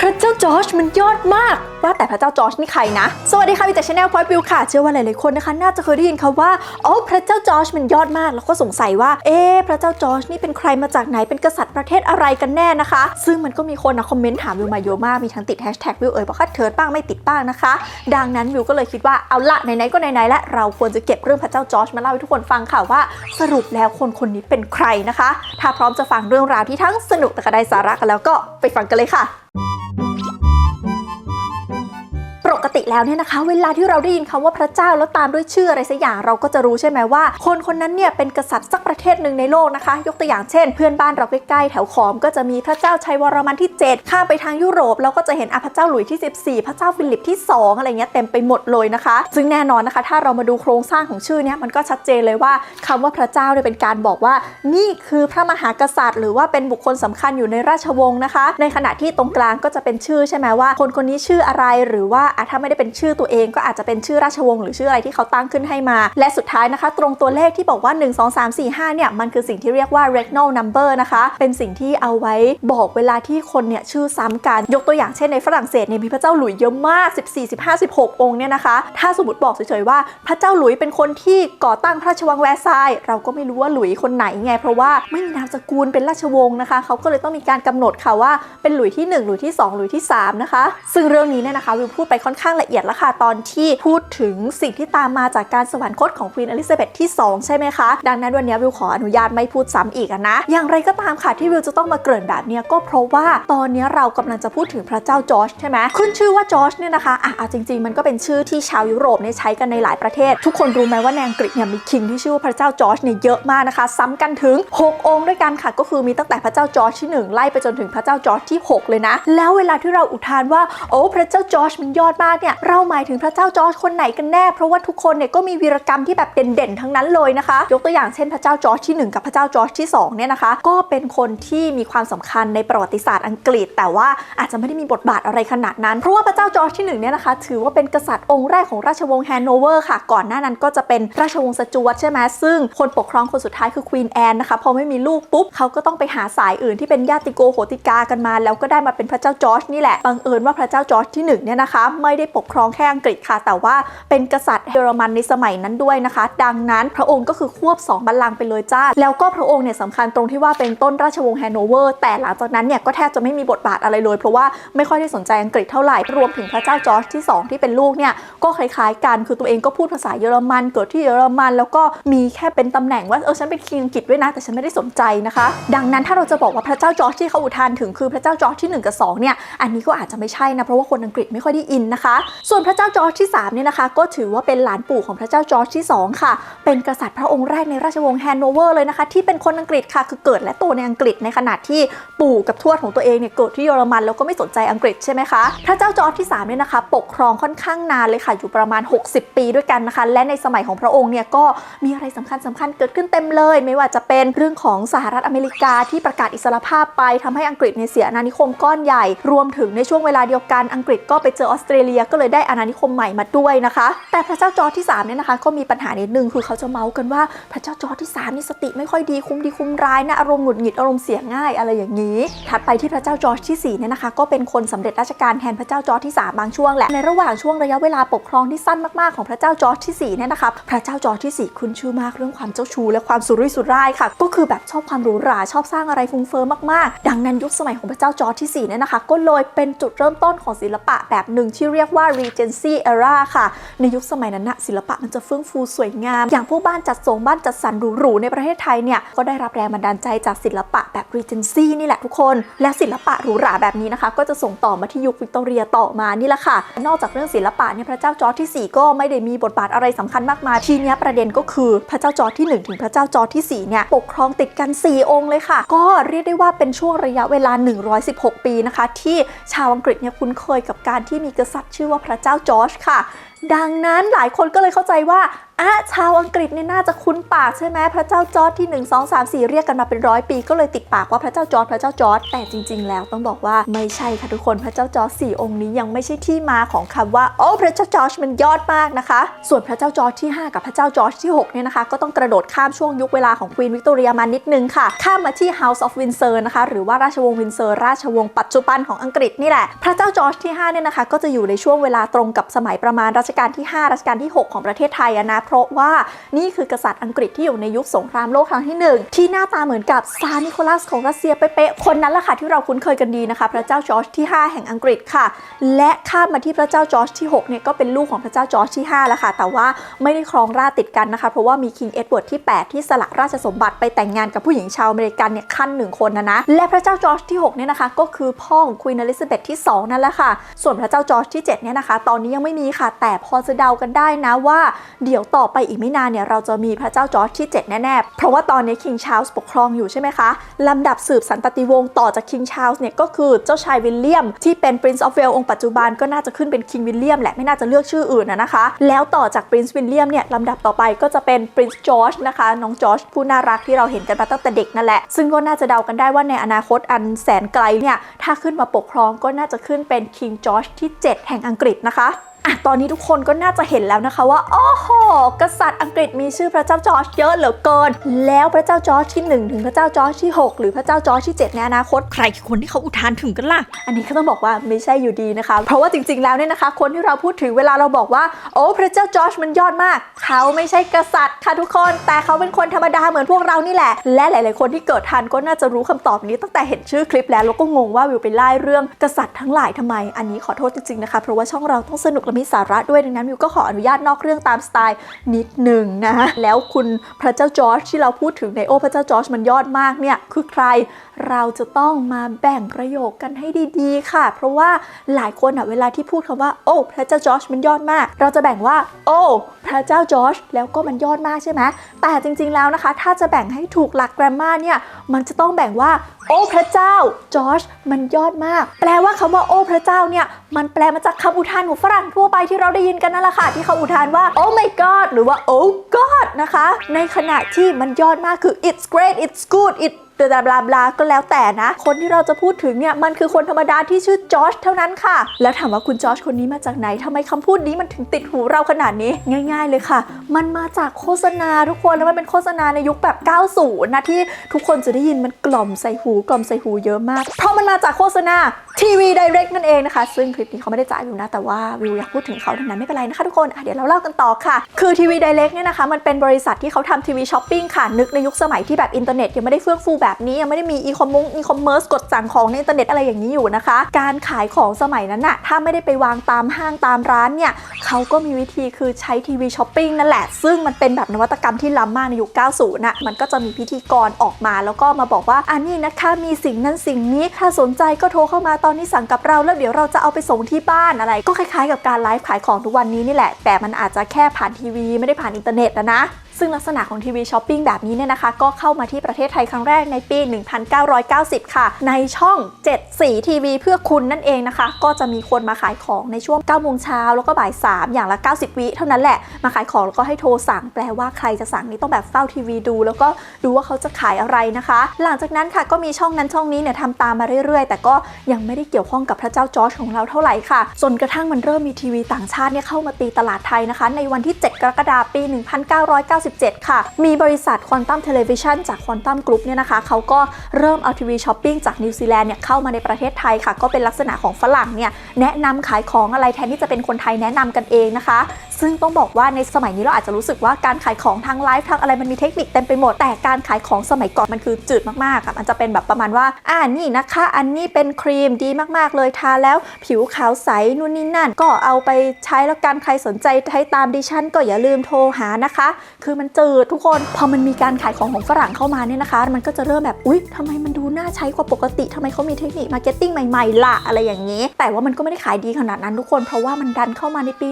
พระเจ้าจอร์จมันยอดมาก ว่าแต่พระเจ้าจอร์จนี่ใครนะ สวัสดีค่ะวิจากชาแนลพอยต์บิวค่ะ เชื่อว่าหลายๆคนนะคะ น่าจะเคยได้ยินคำว่าอ๋อพระเจ้าจอร์จมันยอดมาก แล้วก็สงสัยว่า เอ๊พระเจ้าจอร์จนี่เป็นใครมาจากไหน เป็นกษัตริย์ประเทศอะไรกันแน่นะคะ ซึ่งมันก็มีคนนะคอมเมนต์ถามวิวมาเยอะมาก มีทั้งติดแฮชแท็กวิวเอ๋ยบอกคัดเถิดบ้างไม่ติดบ้างนะคะ ดังนั้นวิวก็เลยคิดว่า เอาละไหนๆก็ไหนๆและ เราควรจะเก็บเรื่องพระเจ้าจอร์จมาเล่าให้ทุกคนฟังค่ะว่า สรุปแล้วคนคนนี้เป็นใครนะคะ ถ้าพร้อมจะฟังเรื่องราวที่ทั้งสนุกแต่ก็ได้สาระกันแล้วก็ไปฟังกันเลยค่ะ แล้วเนี่ยนะคะ เวลาที่เราได้ยินคำว่าพระเจ้าแล้วตามด้วยชื่ออะไรสักอย่างเราก็จะรู้ใช่ไหมว่า คนคนนั้นเนี่ยเป็นกษัตริย์สักประเทศหนึ่งในโลกนะคะ ยกตัวอย่างเช่น เพื่อนบ้านเราใกล้ๆแถวขอมก็จะมีพระเจ้าชัยวรมันที่ 7 ข้ามไปทางยุโรปเราก็จะเห็นอพระเจ้าหลุยที่ 14 พระเจ้าฟิลิปที่ 2 อะไรเงี้ยเต็มไปหมดเลยนะคะ ซึ่งแน่นอนนะคะ ถ้าเรามาดูโครงสร้างของชื่อเนี่ยมันก็ชัดเจนเลยว่าคำว่าพระเจ้าเนี่ยเป็นการบอกว่า นี่คือพระมหากษัตริย์ หรือว่าเป็นบุคคลสำคัญอยู่ในราชวงศ์นะคะ ในขณะที่ตรงกลางก็จะเป็นชื่อใช่ไหมว่า คนคนนี้ชื่ออะไรหรือว่าถ้าไม่ได้เป็นชื่อตัวเองก็อาจจะเป็นชื่อราชวงศ์หรือชื่ออะไรที่เขาตั้งขึ้นให้มา และสุดท้ายนะคะ ตรงตัวเลขที่บอกว่า 1 2 3 4 5 เนี่ย มันคือสิ่งที่เรียกว่า regnal number นะคะ เป็นสิ่งที่เอาไว้บอกเวลาที่คนเนี่ยชื่อซ้ำกันยกตัวอย่างเช่นในฝรั่งเศสเนี่ยมีพระเจ้าหลุยเยอะมาก 14 15 16 องค์เนี่ยนะคะ ถ้าสมมติบอกเฉยๆว่าพระเจ้าหลุยเป็นคนที่ก่อตั้งพระราชวังแวร์ซายเราก็ไม่รู้ว่าหลุยคนไหนไง เพราะว่าไม่มีนามสกุลเป็นราชวงศ์นะคะ เขาก็เลยต้องมีการกำหนดค่ะว่าเป็นหลุยที่ 1 หลุยที่ 2 หลุยที่ 3 นะคะ ซึ่งเรื่องนี้เนี่ยนะคะวิวพูดไปค่อนข้างละเอียดแล้วค่ะตอนที่พูดถึงสิ่งที่ตามมาจากการสวรรคตของควีนอลิซาเบธที่ 2 ใช่ไหมคะ ดังนั้นวันนี้วิวขออนุญาตไม่พูดซ้ำอีกนะ อย่างไรก็ตามค่ะที่วิวจะต้องมาเกริ่นแบบนี้ก็เพราะว่าตอนนี้เรากำลังจะพูดถึงพระเจ้าจอร์จใช่ไหมขึ้นชื่อว่าจอร์จเนี่ยนะคะอะอาจริง ๆ มันก็เป็นชื่อที่ชาวยุโรปเนี่ยใช้กันในหลายประเทศ ทุกคนรู้ไหมว่าในอังกฤษเนี่ยมีคิงที่ชื่อว่าพระเจ้าจอร์จเนี่ยเยอะมากนะคะ ซ้ำกันถึง 6 องค์ด้วยกันค่ะ ก็คือมีตั้งแต่พระเจ้าจอร์จที่ 1 ไล่ไปจนถึงพระเจ้าจอร์จที่ 6 เลยนะ แล้วเวลาที่เราอุทานว่าโอ้พระเจ้าจอร์จมันยอดมากเนี่ยเราหมายถึงพระเจ้าจอร์จคนไหนกันแน่ เพราะว่าทุกคนเนี่ยก็มีวีรกรรมที่แบบเด่นๆ ทั้งนั้นเลยนะคะ ยกตัวอย่างเช่นพระเจ้าจอร์จที่ 1 กับพระเจ้าจอร์จที่2เนี่ยนะคะ ก็เป็นคนที่มีความสำคัญในประวัติศาสตร์อังกฤษ แต่ว่าอาจจะไม่ได้มีบทบาทอะไรขนาดนั้น เพราะว่าพระเจ้าจอร์จที่1เนี่ยนะคะ ถือว่าเป็นกษัตริย์องค์แรกของราชวงศ์แฮนโนเวอร์ค่ะ ก่อนหน้านั้นก็จะเป็นราชวงศ์สจวตใช่ไหมซึ่งคนปกครองคนสุดท้ายคือควีนแอนนะคะพอไม่มีลูกปุ๊บเขาก็ต้องไปหาสายอื่นที่เป็นญาติโกโหติกากันมา แล้วก็ได้มาเป็นพระเจ้าจอร์จนี่แหละบังเอิญว่าพระเจ้าจอร์จที่หนึ่งเนี่ยนะคะไม่ได้ปกครองแค่อังกฤษค่ะ แต่ว่าเป็นกษัตริย์เยอรมันในสมัยนั้นด้วยนะคะ ดังนั้นพระองค์ก็คือควบสองบัลลังก์ไปเลยจ้า แล้วก็พระองค์เนี่ยสำคัญตรงที่ว่าเป็นต้นราชวงศ์แฮนโนเวอร์ แต่หลังจากนั้นเนี่ยก็แทบจะไม่มีบทบาทอะไรเลย เพราะว่าไม่ค่อยได้สนใจอังกฤษเท่าไหร่ รวมถึงพระเจ้าจอร์จที่ 2 ที่เป็นลูกเนี่ยก็คล้ายๆ กันคือตัวเองก็พูดภาษาเยอรมัน เกิดที่เยอรมัน แล้วก็มีแค่เป็นตำแหน่งว่าเออฉันเป็นคิงอังกฤษด้วยนะแต่ฉันไม่ได้สนใจนะคะ ดังนั้นถ้าเราจะบอกว่าพระเจ้าจอร์จที่เขาอุทานถึงคือพระเจ้าจอร์จที่ 1 กับ2เนี่ยอันนี้ก็อาจจะไม่ใช่นะเพราะว่าคนอังกฤษไม่ค่อยได้อินนะคะส่วนพระเจ้าจอร์จที่3เนี่ยนะคะก็ถือว่าเป็นหลานปู่ของพระเจ้าจอร์จที่ 2 ค่ะ เป็นกษัตริย์พระองค์แรกในราชวงศ์แฮนโนเวอร์เลยนะคะ ที่เป็นคนอังกฤษค่ะ คือเกิดและโตในอังกฤษในขณะที่ปู่กับทวดของตัวเองเนี่ยเกิดที่เยอรมันแล้วก็ไม่สนใจอังกฤษใช่ไหมคะ พระเจ้าจอร์จที่3เนี่ยนะคะ ปกครองค่อนข้างนานเลยค่ะ อยู่ประมาณ 60 ปีด้วยกันนะคะ และในสมัยของพระองค์เนี่ยก็มีอะไรสำคัญสำคัญเกิดขึ้นเต็มเลย ไม่ว่าจะเป็นเรื่องของสหรัฐอเมริกาที่ประกาศอิสรภาพไปทำให้อังกฤษเนี่ยเสียอาณานิคมก้อนใหญ่ รวมถึงในช่วงเวลาเดียวกันอังกฤษก็ไปเจอออสเตรเลียก็เลยได้อาณานิคมใหม่มาด้วยนะคะ แต่พระเจ้าจอร์จที่3เนี่ยนะคะ ก็มีปัญหานิดนึงคือเขาจะเมาส์กันว่าพระเจ้าจอร์จที่3นี่สติไม่ค่อยดีคุ้มดีคุ้มร้ายนะอารมณ์หงุดหงิดอารมณ์เสียง่ายอะไรอย่างนี้ ถัดไปที่พระเจ้าจอร์จที่4เนี่ยนะคะ ก็เป็นคนสำเร็จราชการแทนพระเจ้าจอร์จที่ 3 บางช่วงแหละในระหว่างช่วงระยะเวลาปกครองที่สั้นมากๆของพระเจ้าจอร์จที่4เนี่ยนะคะพระเจ้าจอร์จที่4คุณชื่อมากเรื่องความเจ้าชู้และความสุรุ่ยสุร่ายค่ะ ก็คือแบบชอบความหรูหราชอบสร้างอะไรฟุ้งเฟ้อมากๆ ดังนั้นยุคสมัยของพระเจ้าจอร์จที่4เนี่ยนะคะ ก็เลยเป็นจุดเริ่มต้นของศิลปะแบบหนึ่งที่เรียกว่า Regency Era ค่ะ ในยุคสมัยนั้นนะศิลปะมันจะเฟื่องฟูสวยงาม อย่างพวกบ้านจัดทรงบ้านจัดสรรหรูๆในประเทศไทยเนี่ย ก็ได้รับแรงบันดาลใจจากศิลปะแบบ Regency นี่แหละทุกคน และศิลปะหรูหราแบบนี้นะคะ ก็จะส่งต่อมาที่ยุควิกตอเรียต่อมานี่แหละค่ะ นอกจากเรื่องศิลปะเนี่ยพระเจ้าจอร์จที่ 4 ก็ไม่ได้มีบทบาทอะไรสำคัญมากมายทีนี้ประเด็นก็คือพระเจ้าจอร์จที่ 1 ถึงพระเจ้าจอร์จที่4เนี่ยปกครองติดกัน 4 องค์เลยค่ะ ก็เรียกได้ว่าเป็นช่วงระยะเวลา 116 ปีนะคะ ที่ชาวอังกฤษเนี่ยคุ้นเคยกับการที่มีกษัตริย์ชื่อว่าพระเจ้าจอร์จค่ะ ดังนั้นหลายคนก็เลยเข้าใจว่าอะชาวอังกฤษเนี่ยน่าจะคุ้นปากใช่ไหมพระเจ้าจอร์จที่ 1 2 3 4 เรียกกันมาเป็นร้อยปี ก็เลยติดปากว่าพระเจ้าจอร์จพระเจ้าจอร์จแต่จริง ๆ แล้วต้องบอกว่าไม่ใช่ค่ะทุกคนพระเจ้าจอร์จสี่องค์นี้ยังไม่ใช่ที่มาของคำว่าโอ้พระเจ้าจอร์จมันยอดมากนะคะ ส่วนพระเจ้าจอร์จที่ 5 กับพระเจ้าจอร์จที่6เนี่ยนะคะก็ต้องกระโดดข้ามช่วงยุคเวลาของควีนวิกตอเรียมานิดนึงค่ะ ข้ามมาที่ House of Windsor นะคะหรือว่าราชวงศ์วินเซอร์ราชวงศ์ปัจจุบันของอังกฤษนี่แหละพระเจ้าจอร์จที่5เนี่ยนะคะก็จะอยู่ในช่วงเวลาตรงกับสมัยประมาณรัชกาลที่ 5 รัชกาลที่ 6 ของประเทศไทยอะนะเพราะว่านี่คือกษัตริย์อังกฤษที่อยู่ในยุคสงครามโลกครั้งที่ 1 ที่หน้าตาเหมือนกับซาร์นิโคลัสของรัสเซียเป๊ะๆคนนั้นแหละค่ะที่เราคุ้นเคยกันดีนะคะ พระเจ้าจอร์จที่ 5 แห่งอังกฤษค่ะ และข้ามมาที่พระเจ้าจอร์จที่6เนี่ยก็เป็นลูกของพระเจ้าจอร์จที่5แล้วค่ะแต่ว่าไม่ได้ครองราชติดกันนะคะ เพราะว่ามีคิงเอ็ดเวิร์ดที่ 8 ที่สละราชสมบัติไปแต่งงานกับผู้หญิงชาวอเมริกันเนี่ยขั้นหนึ่งคนนะนะและพระเจ้าจอร์จที่6เนี่ยนะคะก็คือพ่อของควีนอลิซาเบธที่ 2 นั่นแหละค่ะ ส่วนพระเจ้าจอร์จที่7เนี่ยนะคะ ตอนนี้ยังไม่มีค่ะแต่พอจะเดากันได้นะว่า เดี๋ยวต่อไปอีกไม่นานเนี่ยเราจะมีพระเจ้าจอร์จที่ 7 แน่ ๆ เพราะว่าตอนนี้คิงชาร์ลส์ปกครองอยู่ใช่ไหมคะ ลำดับสืบสันตติวงศ์ต่อจากคิงชาร์ลส์เนี่ยก็คือเจ้าชายวิลเลียม ที่เป็น Prince of Wales องค์ปัจจุบันก็น่าจะขึ้นเป็นคิงวิลเลียมแหละ ไม่น่าจะเลือกชื่ออื่นนะนะคะ แล้วต่อจาก Prince William เนี่ยลำดับต่อไปก็จะเป็น Prince George นะคะน้องจอร์จผู้น่ารักที่เราเห็นกันมาตั้งแต่เด็กนั่นแหละ ซึ่งก็น่าจะเดากันได้ว่าในอนาคตอันแสนไกลเนี่ยถ้าขึ้นมาปกครองก็น่าจะขึ้นเป็น King George ที่ 7 แห่งอังกฤษนะคะ อะตอนนี้ทุกคนก็น่าจะเห็นแล้วนะคะว่าโอ้โหกษัตริย์อังกฤษมีชื่อพระเจ้าจอร์จเยอะเหลือเกิน แล้วพระเจ้าจอร์จที่ 1 ถึงพระเจ้าจอร์จที่ 6 หรือพระเจ้าจอร์จที่ 7 ในอนาคตใครคนที่เขาอุทานถึงกันล่ะ อันนี้ก็ต้องบอกว่าไม่ใช่อยู่ดีนะคะ เพราะว่าจริงๆแล้วเนี่ยนะคะ คนที่เราพูดถึงเวลาเราบอกว่า โอ้พระเจ้าจอร์จมันยอดมาก เขาไม่ใช่กษัตริย์ค่ะทุกคน แต่เขาเป็นคนธรรมดาเหมือนพวกเรานี่แหละ และหลาย ๆ คนที่เกิดทันก็น่าจะรู้คำตอบนี้ตั้งแต่เห็นชื่อคลิปแล้วแล้วก็งงว่าวิวไปไล่เรื่องกษัตริย์ทั้งหลายทำไม อันนี้ขอโทษจริงๆนะคะ เพราะว่าช่องเราต้องสนุกลมีสาระด้วยดังนั้นวิวก็ขออนุญาตนอกเรื่องตามสไตล์นิดหนึ่งนะแล้วคุณพระเจ้าจอร์จที่เราพูดถึงในโอ้พระเจ้าจอร์จมันยอดมากเนี่ยคือใครเราจะต้องมาแบ่งประโยคกันให้ดีๆ ค่ะ เพราะว่าหลายคนอะเวลาที่พูดคำว่าโอ้พระเจ้าจอร์จมันยอดมาก เราจะแบ่งว่า โอ้พระเจ้าจอร์จแล้วก็มันยอดมากใช่ไหมแต่จริงๆแล้วนะคะ ถ้าจะแบ่งให้ถูกหลักแกรมมาเนี่ยมันจะต้องแบ่งว่าโอ้พระเจ้าจอร์จมันยอดมาก แปลว่าคำว่าโอ้พระเจ้าเนี่ยมันแปลมาจากคำอุทานของฝรั่งทั่วไปที่เราได้ยินกันนั่นแหละค่ะ ที่เขาอุทานว่า oh my god หรือว่า oh god นะคะ ในขณะที่มันยอดมากคือ it's great it's good it บลาบลาบลาก็แล้วแต่นะ คนที่เราจะพูดถึงเนี่ยมันคือคนธรรมดาที่ชื่อจอร์จเท่านั้นค่ะ แล้วถามว่าคุณจอร์จคนนี้มาจากไหนทำไมคำพูดนี้มันถึงติดหูเราขนาดนี้ง่าย ๆ เลยค่ะ มันมาจากโฆษณาทุกคนแล้วมันเป็นโฆษณาในยุคแบบ 90 นะที่ทุกคนจะได้ยินมันกล่อมใส่หูกล่อมใส่หูเยอะมาก เพราะมันมาจากโฆษณาทีวีไดเรกนั่นเองนะคะ ซึ่งคลิปนี้เขาไม่ได้จ่ายวิวนะ แต่ว่าวิวอยากพูดถึงเขาดังนั้นไม่เป็นไรนะคะทุกคนเดี๋ยวเราเล่ากันต่อค่ะ คือทีวีไดเรกเนี่ยนะคะมันเป็นบริษัทที่เขาทำทีวีช้อปปิ้งค่ะนึกในยุคสมัยที่แบบอินเทอร์เน็ตยังไม่ได้เฟื่องฟูแแบบนี้ยังไม่ได้มีอีคอมมงอีคอมเมิร์ซกดสั่งของในอินเทอร์เน็ตอะไรอย่างนี้อยู่นะคะ การขายของสมัยนั้นน่ะถ้าไม่ได้ไปวางตามห้างตามร้านเนี่ยเขาก็มีวิธีคือใช้ทีวีช้อปปิ้งนั่นแหละ ซึ่งมันเป็นแบบนวัตกรรมที่ล้ำมากในยุค 90น่ะมันก็จะมีพิธีกรออกมาแล้วก็มาบอกว่าอันนี้นะคะมีสิ่งนั้นสิ่งนี้ถ้าสนใจก็โทรเข้ามาตอนนี้สั่งกับเราแล้วเดี๋ยวเราจะเอาไปส่งที่บ้านอะไร ก็คล้ายๆ กับการไลฟ์ขายของทุกวันนี้นี่แหละ แต่มันอาจจะแค่ผ่านทีวีไม่ได้ผ่านอินเทอร์เน็ตนะ ซึ่งลักษณะของทีวีช้อปปิ้งแบบนี้เนี่ยนะคะ ก็เข้ามาที่ประเทศไทยครั้งแรกในปี 1990 ค่ะ ในช่อง 7 สีทีวีเพื่อคุณนั่นเองนะคะ ก็จะมีคนมาขายของในช่วง9โมงเช้าแล้วก็บ่าย 3 อย่างละ 90 วิเท่านั้นแหละ มาขายของแล้วก็ให้โทรสั่ง แปลว่าใครจะสั่งนี่ต้องแบบเฝ้าทีวีดู แล้วก็ดูว่าเขาจะขายอะไรนะคะ หลังจากนั้นค่ะก็มีช่องนั้นช่องนี้เนี่ยทำตามมาเรื่อยๆ แต่ก็ยังไม่ได้เกี่ยวข้องกับพระเจ้าจอร์จของเราเท่าไหร่ค่ะ จนกระทั่งมันเริ่มมีทีวีต่างชาติเนี่ยเข้ามาตีตลาดไทยนะคะ ในวันที่ 7 กรกฎาคมปี1997 ค่ะ มีบริษัทควอนตัมเทเลวิชันจากควอนตัมกรุ๊ปเนี่ยนะคะเขาก็เริ่มเอาทีวีช้อปปิ้งจากนิวซีแลนด์เนี่ยเข้ามาในประเทศไทยค่ะ ก็เป็นลักษณะของฝรั่งเนี่ยแนะนำขายของอะไรแทนที่จะเป็นคนไทยแนะนำกันเองนะคะ ซึ่งต้องบอกว่าในสมัยนี้เราอาจจะรู้สึกว่าการขายของทางไลฟ์ทางอะไรมันมีเทคนิคเต็มไปหมด แต่การขายของสมัยก่อนมันคือจืดมากๆอะมันจะเป็นแบบประมาณว่าอ่านี่นะคะ อันนี้เป็นครีมดีมากๆเลยทาแล้วผิวขาวใสนู่นนี่นั่น ก็เอาไปใช้แล้วกันใครสนใจใช้ตามดิฉันก็อย่าลืมโทรหานะคะ คือมันจืดทุกคน พอมันมีการขายของของฝรั่งเข้ามาเนี่ยนะคะ มันก็จะเริ่มแบบอุ๊ยทำไมมันดูน่าใช้กว่าปกติทำไมเขามีเทคนิคมาร์เก็ตติ้งใหม่ๆล่ะอะไรอย่างนี้ แต่ว่ามันก็ไม่ได้ขายดีขนาดนั้นทุกคนเพราะว่ามันดันเข้ามาในปี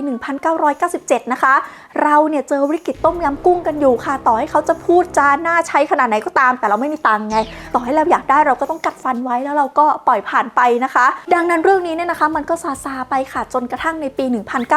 1997 นะคะ เราเนี่ยเจอวิกฤตต้มยำกุ้งกันอยู่ค่ะ ต่อให้เขาจะพูดจาน่าใช้ขนาดไหนก็ตาม แต่เราไม่มีตังค์ไง ต่อให้เราอยากได้เราก็ต้องกัดฟันไว้แล้วเราก็ปล่อยผ่านไปนะคะ ดังนั้นเรื่องนี้เนี่ยนะคะมันก็ซาซาไปค่ะจนกระทั่งในปี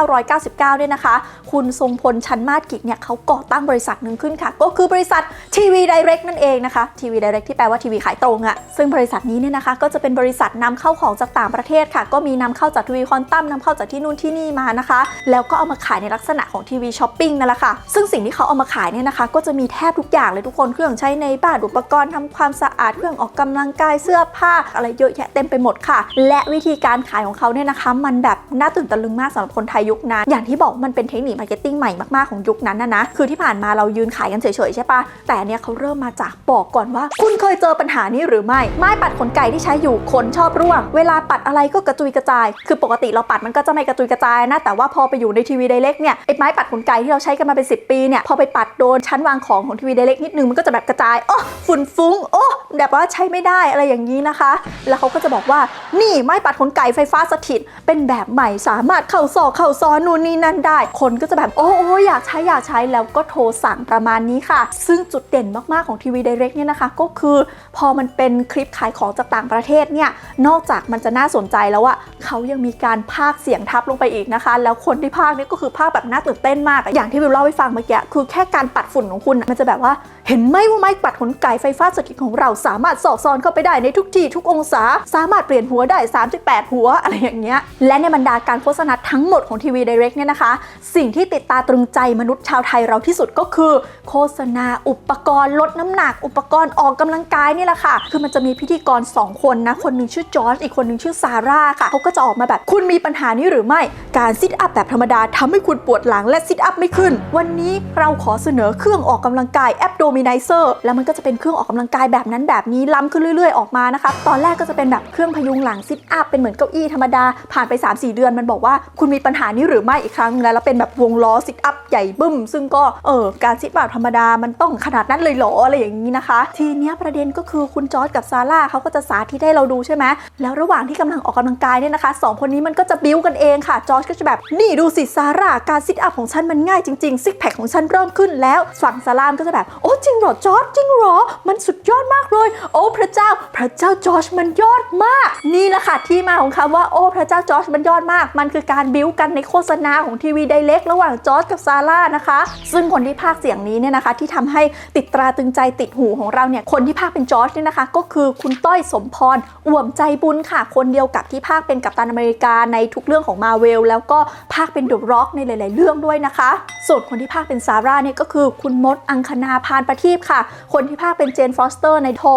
1999 เนี่ยนะคะ คุณทรงพลชันมาศกิจเนี่ยเขาก่อตั้งบริษัทหนึ่งขึ้นค่ะ ก็คือบริษัททีวีไดเรกนั่นเองนะคะทีวีไดเรกที่แปลว่าทีวีขายตรงอะซึ่งบริษัทนี้เนี่ยนะคะ ก็จะเป็นบริษัทนำเข้าของจากต่างประเทศค่ะ ก็มีนำเข้าจากทีวีคอนตัมนำเข้าจากที่นู่นที่นี่มานะคะ แล้วก็เอามาขายในลักษณะของทีวีช้อปปิ้งนั่นแหละค่ะ ซึ่งสิ่งที่เขาเอามาขายเนี่ยนะคะ ก็จะมีแทบทุกอย่างเลยทุกคนเครื่องใช้ในบ้านอุปกรณ์ทำความสะอาดเครื่องออกกำลังกายเสื้อผ้าอะไรเยอะแยะเต็มไปหมดค่ะ และวิธีการขายของเขาเนี่ยนะคะ มันแบบน่าตื่นตะลึงมากสำหรับคนไทยยุคนั้น อย่างที่บอกมันเป็นเทคนิคมาร์เก็ตติ้งใหม่มากๆของยุคนั้นนะนะคือที่ผ่านมาเรายืนขายกันเฉยๆใช่ปะแต่เนี่ยเขาเริ่มมาจากบอกก่อนว่า คุณเคยเจอปัญหานี้หรือไม่ ไม้ปัดขนไก่ที่ใช้อยู่คนชอบร่วง เวลาปัดอะไรก็กระจุยกระจาย คือปกติเราปัดมันก็จะไม่กระจุยกระจายนะ แต่ว่าพอไปอยู่ในทีวีไดเรกเนี่ยไอ้ไม้ปัดขนไก่ที่เราใช้กันมาเป็น 10 ปีเนี่ย พอไปปัดโดนชั้นวางของของทีวีไดเรกนิดนึงมันก็จะแบบกระจาย โอ้ฝุ่นฟุ้ง โอ้แบบว่าใช้ไม่ได้อะไรอย่างนี้นะคะ แล้วเขาก็จะบอกว่า นี่ไม้ปัดขนไก่ไฟฟ้าสถิต เป็นแบบใหม่สามารถเข้าซอกเข้าซอนนู่นนี่นั่นได้ คนก็จะแบบ โอ้โอ้อยากใช้อยากใช้แล้วก็โทรสั่งประมาณนี้ค่ะ ซึ่งจุดเด่นมากๆของทีวีไดเรกเนี่ยนะคะ ก็คือพอมันเป็นคลิปขายของจากต่างประเทศเนี่ยนอกจากมันจะน่าสนใจแล้วอะเขายังมีการพากเสียงทับลงไปอีกนะคะ แล้วคนที่พากนี่ก็คือพากแบบน่าตื่นเต้นมาก อย่างที่วิวเล่าให้ฟังเมื่อกี้คือแค่การปัดฝุ่นของคุณมันจะแบบว่าเห็นไหมว่าไม้ปัดขนไก่ไฟฟ้าสถิตของเราสามารถสอดซอนเข้าไปได้ในทุกที่ทุกองศา สามารถเปลี่ยนหัวได้ 38 หัวอะไรอย่างเงี้ยและในบรรดาการโฆษณาทั้งหมดของทีวีไดเรกเนี่ยนะคะ สิ่งที่ติดตาตรึงใจมนุษย์ชาวไทยเราที่สุดก็คือโฆษณาอุปกรณ์ลดน้ำหนัก อุปกรณ์ออกกำลังกายนี่แหละค่ะ คือมันจะมีพิธีกร 2 คนนะ คนหนึ่งชื่อจอร์จอีกคนหนึ่งชื่อซาร่าค่ะเขาก็จะออกมาแบบคุณมีปัญหานี้หรือไม่การซิทอัพแบบธรรมดาทำให้คุณปวดหลังและซิทอัพไม่ขึ้น วันนี้เราขอเสนอเครื่องออกกำลังกายแอปโดมินเซอร์แล้วมันก็จะเป็นเครื่องออกกำลังกายแบบนั้นแบบนี้ล้ำขึ้นเรื่อย ๆ ออกมานะคะตอนแรกก็จะเป็นแบบเครื่องพยุงหลังซิทอัพเป็นเหมือนเก้าอี้ธรรมดาผ่านไป 3-4 เดือนมันบอกว่าคุณมีปัญหานี้หรือไม่อีกครั้งนึงแล้วแล้วเป็นแบบวงล้อซิทอัพใหญ่บึ้ม ซึ่งก็เออการซิทแบบธรรมดามันต้องขนาดนั้นเลยเหรออะไรอย่างนี้นะคะ ทีเนี้ยประเด็นก็คือคุณจอร์จกับซาร่าเขาก็จะสาธิตให้เราดูใช่ไหมแล้วระหว่างที่กำลังออกกำลังกายเนี่ยนะคะสองคนนี้มันก็จะบิ้วกันเองค่ะจอร์จก็จะแบบนี่ดูสิซาร่าการซิทอัพของฉันมันง่ายจริงๆซิกแพคของฉันเริ่มขึ้นแล้วฝั่งซาร่ามก็จะแบบโอ้จริงเหรอจอร์จจริงเหรอมันสุดยอด กเลย โอ้พระเจ้า พระเจ้าจอร์จมันยอดมาก นี่แหละค่ะที่มาของคำว่าโอ้พระเจ้าจอร์จมันยอดมาก มันคือการบิ้วกันในโฆษณาของทีวีไดเรกระหว่างจอร์จกับซาร่านะคะ ซึ่งคนที่พากเสียงนี้เนี่ยนะคะ ที่ทำให้ติดตราตึงใจติดหูของเราเนี่ยคนที่พากเป็นจอร์จเนี่ยนะคะ ก็คือคุณต้อยสมพรอ่วมใจบุญค่ะ คนเดียวกับที่พากเป็นกัปตันอเมริกาในทุกเรื่องของมาเวลแล้วก็พากเป็นเดอะร็อกในหลาย ๆ เรื่องด้วยนะคะ ส่วนคนที่พากเป็นซาร่าเนี่ยก็คือคุณมดอังคณาพานประทีปค่ะ คนที่พากเป็นเจนฟอสเตอร์ในทอ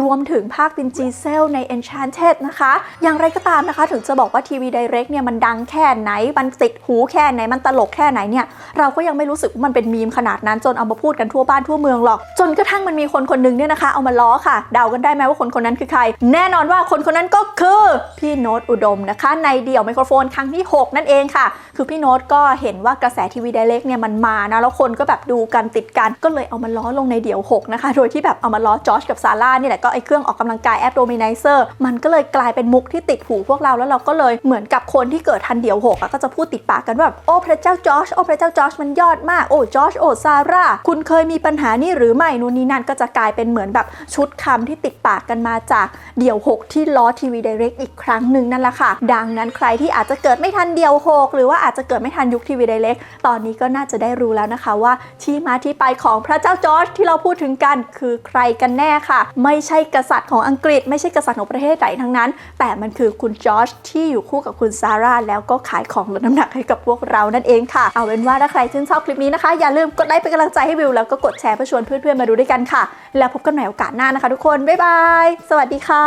รวมถึงภาคเป็นจีเซลใน Enchanted นะคะ อย่างไรก็ตามนะคะ ถึงจะบอกว่าทีวีไดเรกเนี่ยมันดังแค่ไหน มันติดหูแค่ไหน มันตลกแค่ไหนเนี่ย เราก็ยังไม่รู้สึกว่ามันเป็นมีมขนาดนั้นจนเอามาพูดกันทั่วบ้านทั่วเมืองหรอก จนกระทั่งมันมีคนคนหนึ่งเนี่ยนะคะ เอามาล้อค่ะ เดากันได้ไหมว่าคนคนนั้นคือใคร แน่นอนว่าคนคนนั้นก็คือพี่โน้ตอุดมนะคะ ในเดี่ยวไมโครโฟนครั้งที่ 6 นั่นเองค่ะ คือพี่โน้ตก็เห็นว่ากระแสทีวีไดเรกเนี่ยมันมานะแล้วคนก็แบบดูกันติดกันก็เลยเอามาล้อลงในเดี่ยว 6 นะคะ โดยที่แบบเอามาล้อจอร์จกับซาร่านี่แหละก็ไอเครื่องออกกำลังกายแอปโดมินเซอร์มันก็เลยกลายเป็นมุกที่ติดหูพวกเราแล้วเราก็เลยเหมือนกับคนที่เกิดทันเดียวหกอะก็จะพูดติดปากกันว่าแบบโอ้พระเจ้าจอร์จโอ้พระเจ้าจอร์จมันยอดมากโอ้จอร์จโอ้ซาร่าคุณเคยมีปัญหานี่หรือไม่นู่นนี่นั่นก็จะกลายเป็นเหมือนแบบชุดคำที่ติดปากกันมาจากเดี่ยว 6 ที่ล้อทีวีไดเรกอีกครั้งหนึ่งนั่นแหละค่ะ ดังนั้นใครที่อาจจะเกิดไม่ทันเดี่ยว 6 หรือว่าอาจจะเกิดไม่ทันยุคทีวีไดเรกตอนนี้ก็น่าจะได้รู้แล้วนะคะว่าที่มาที่ไปของพระเจ้าจอร์จที่เราพูดถึงกันคือใครกันแน่ค่ะไม่ใช่กษัตริย์ของอังกฤษ ไม่ใช่กษัตริย์ของประเทศไหนทั้งนั้น แต่มันคือคุณจอร์จที่อยู่คู่กับคุณซาร่าแล้วก็ขายของลดน้ำหนักให้กับพวกเรานั่นเองค่ะ เอาเป็นว่าถ้าใครชื่นชอบคลิปนี้นะคะ อย่าลืมกดไลค์เป็นกำลังใจให้วิวแล้วก็กดแชร์เพื่อชวนเพื่อนๆมาดูด้วยกันค่ะ แล้วพบกันใหม่โอกาสหน้านะคะ ทุกคนบ๊ายบายสวัสดีค่ะ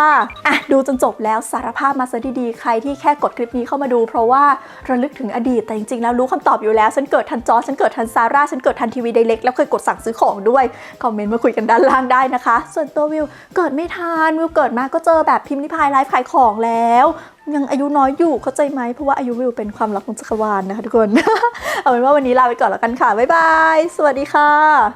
อะดูจนจบแล้วสารภาพมาซะดีๆใครที่แค่กดคลิปนี้เข้ามาดู เพราะว่าระลึกถึงอดีตแต่จริงๆแล้วรู้คำตอบอยู่แล้วฉันเกิดทันจอร์จฉันเกิดทันซาร่าฉันเกิดทันทีวีไดเรกแล้วเคยกดสั่งซื้อของด้วยคอมเมนต์มาคุยกันด้านล่างได้นะคะส่วนตัววิวเกิดไม่ทันวิวเกิดมาก็เจอแบบพิมพ์ลิพายไลฟ์ขายของแล้ว ยังอายุน้อยอยู่เข้าใจไหมเพราะว่าอายุวิวเป็นความลับของจักรวาลนะคะทุกคน เอาเป็นว่าวันนี้ลาไปก่อนแล้วกันค่ะบ๊ายบายสวัสดีค่ะ